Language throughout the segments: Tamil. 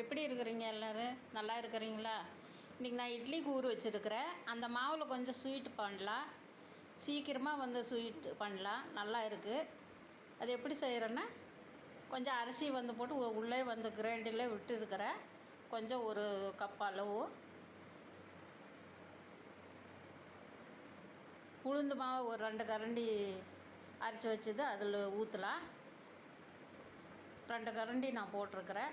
எப்படி இருக்கிறீங்க எல்லோரும்? நல்லா இருக்கிறீங்களா? இன்றைக்கி நான் இட்லிக்கு ஊற வச்சுருக்கிறேன். அந்த மாவில் கொஞ்சம் ஸ்வீட் பண்ணலாம். சீக்கிரமாக வந்து ஸ்வீட் பண்ணலாம். நல்லா இருக்குது அது எப்படி செய்கிறேன்னா கொஞ்சம் அரிசி வந்து போட்டு உள்ளே வந்து கிரைண்டரில் விட்டுருக்கிறேன். கொஞ்சம் ஒரு கப் அளவு. உளுந்து மாவு ஒரு ரெண்டு கரண்டி அரைச்சி வச்சது அதில் ஊற்றலாம் ரெண்டு கரண்டி நான் போட்டிருக்கிறேன்.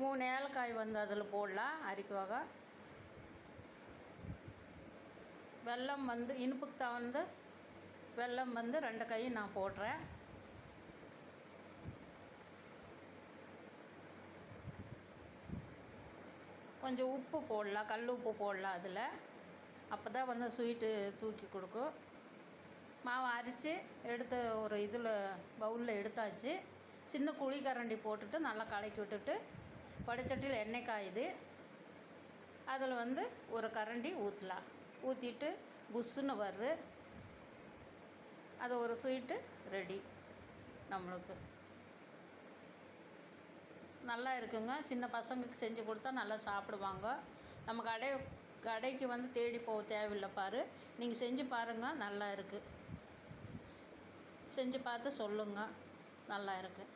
மூணு ஏலக்காய் வந்து அதில் போடலாம். அரிக்குவாக வெல்லம் வந்து இனிப்புக்கு தகுந்த வெல்லம் வந்து ரெண்டு கையும் நான் போடுறேன். கொஞ்சம் உப்பு போடலாம் கல் உப்பு போடலாம் அதில். அப்போ தான் வந்து ஸ்வீட்டு தூக்கி கொடுக்கும். மாவு அரித்து எடுத்து ஒரு இதில் பவுலில் எடுத்தாச்சு. சின்ன குழி கரண்டி போட்டுட்டு நல்லா கலக்கி விட்டுட்டு வடைச்சட்டியில் எண்ணெய் காயுது. அதில் வந்து ஒரு கரண்டி ஊற்றலாம் ஊற்றிட்டு புஷ்ஷுன்னு வர்ற. அது ஒரு ஸ்வீட்டு ரெடி நம்மளுக்கு. நல்லா இருக்குங்க. சின்ன பசங்களுக்கு செஞ்சு கொடுத்தா நல்லா சாப்பிடுவாங்க. நம்ம கடை கடைக்கு வந்து தேடி போக தேவையில்லை பாரு. நீங்கள் செஞ்சு பாருங்கள் நல்லா இருக்குது செஞ்சு பார்த்து சொல்லுங்கள் நல்லா இருக்குது